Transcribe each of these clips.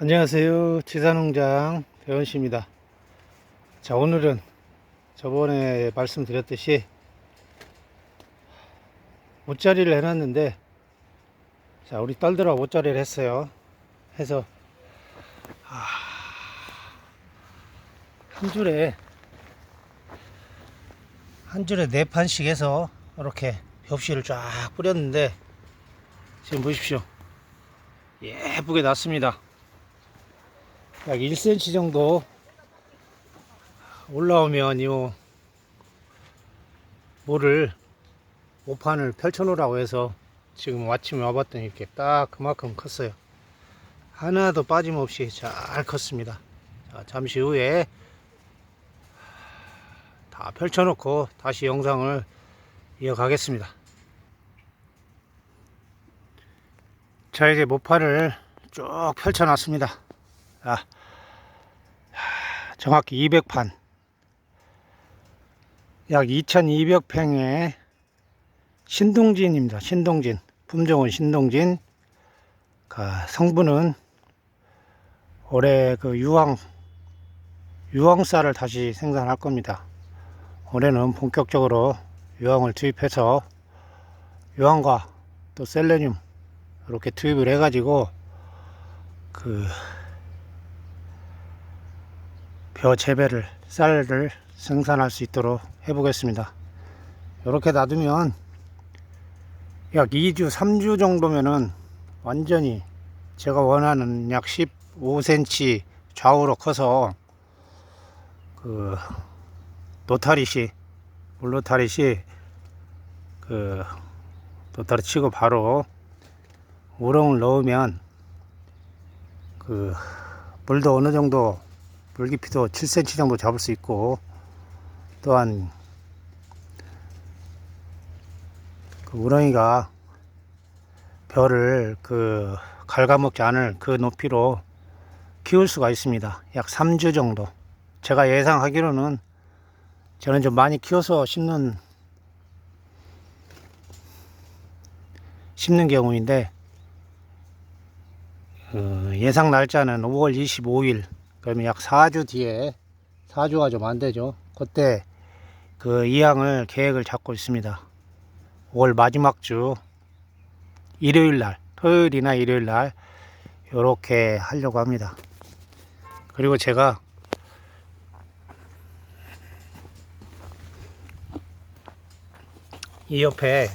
안녕하세요. 지사농장 배원씨입니다. 자, 오늘은 저번에 말씀드렸듯이 옷자리를 해놨는데, 자, 우리 딸들하고 옷자리를 했어요. 해서, 아, 한 줄에, 한 줄에 네 판씩 해서 이렇게 벽시를 쫙 뿌렸는데, 지금 보십시오. 예쁘게 났습니다. 약 1cm 정도 올라오면 요 모를 오판을 펼쳐 놓으라고 해서 지금 아침에 와봤더니 이렇게 딱 그만큼 컸어요. 하나도 빠짐없이 잘 컸습니다. 자, 잠시 후에 다 펼쳐 놓고 다시 영상을 이어가겠습니다. 자 이제 모판을 쭉 펼쳐 놨습니다 자, 정확히 200판 약 2200평의 신동진입니다. 신동진 품종은 신동진 그 성분은 올해 그 유황 유황쌀을 다시 생산할 겁니다. 올해는 본격적으로 유황을 투입해서 유황과 또 셀레늄 이렇게 투입을 해가지고 그 벼 재배를 쌀을 생산할 수 있도록 해 보겠습니다. 이렇게 놔두면 약 2주, 3주 정도면은 완전히 제가 원하는 약 15cm 좌우로 커서 그 노타리시 물노타리시 그 노타리 치고 바로 우렁을 넣으면 그 물도 어느 정도 물 깊이도 7cm 정도 잡을 수 있고 또한 그 우렁이가 벼를 그 갉아먹지 않을 그 높이로 키울 수가 있습니다. 약 3주 정도. 제가 예상하기로는 저는 좀 많이 키워서 심는 심는 경우인데 어, 예상 날짜는 5월 25일 그러면 약 4주 뒤에 4주가 좀 안 되죠. 그때 그 이양을 계획을 잡고 있습니다. 5월 마지막 주 일요일 날, 토요일이나 일요일 날 이렇게 하려고 합니다. 그리고 제가 이 옆에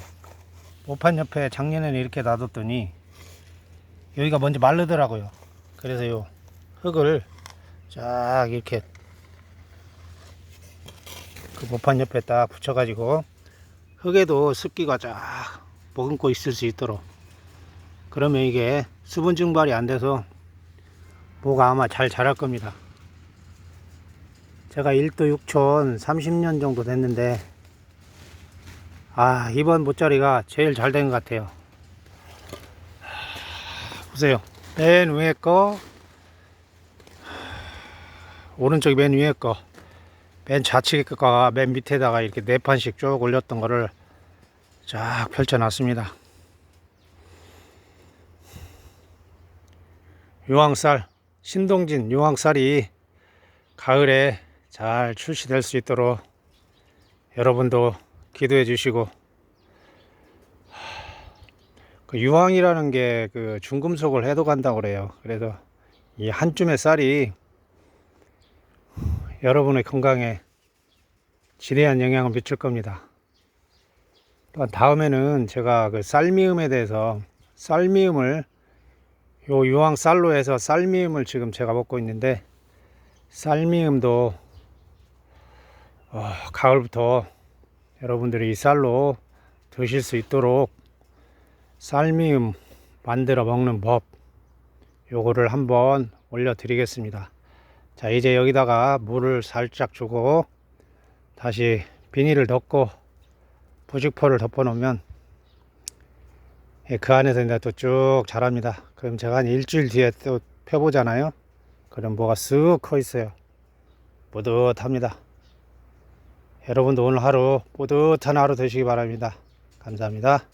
모판 옆에 작년에는 이렇게 놔뒀더니 여기가 먼저 마르더라고요. 그래서 요 흙을 쫙 이렇게 그 모판 옆에 딱 붙여가지고 흙에도 습기가 쫙 머금고 있을 수 있도록 그러면 이게 수분 증발이 안 돼서 뭐가 아마 잘 자랄 겁니다. 제가 1도 6촌 30년 정도 됐는데 아 이번 모짜리가 제일 잘 된 것 같아요. 보세요. 맨 위에 거 오른쪽 맨 위에 거, 맨 좌측에 거가 맨 밑에다가 이렇게 네 판씩 쭉 올렸던 거를 쫙 펼쳐놨습니다. 유황쌀, 신동진 유황쌀이 가을에 잘 출시될 수 있도록 여러분도 기도해 주시고 그 유황이라는 게 그 중금속을 해독한다고 그래요. 그래서 이 한 줌의 쌀이 여러분의 건강에 지대한 영향을 미칠 겁니다. 또한 다음에는 제가 그 쌀미음에 대해서 쌀미음을 요 유황 쌀로 해서 쌀미음을 지금 제가 먹고 있는데 쌀미음도 어, 가을부터 여러분들이 이 쌀로 드실 수 있도록 쌀미음 만들어 먹는 법 요거를 한번 올려 드리겠습니다. 자 이제 여기다가 물을 살짝 주고 다시 비닐을 덮고 부직포를 덮어 놓으면 예, 그 안에서 이제 또 쭉 자랍니다. 그럼 제가 한 일주일 뒤에 또 펴보잖아요. 그럼 뭐가 쓱 커 있어요. 뿌듯합니다. 여러분도 오늘 하루 뿌듯한 하루 되시기 바랍니다. 감사합니다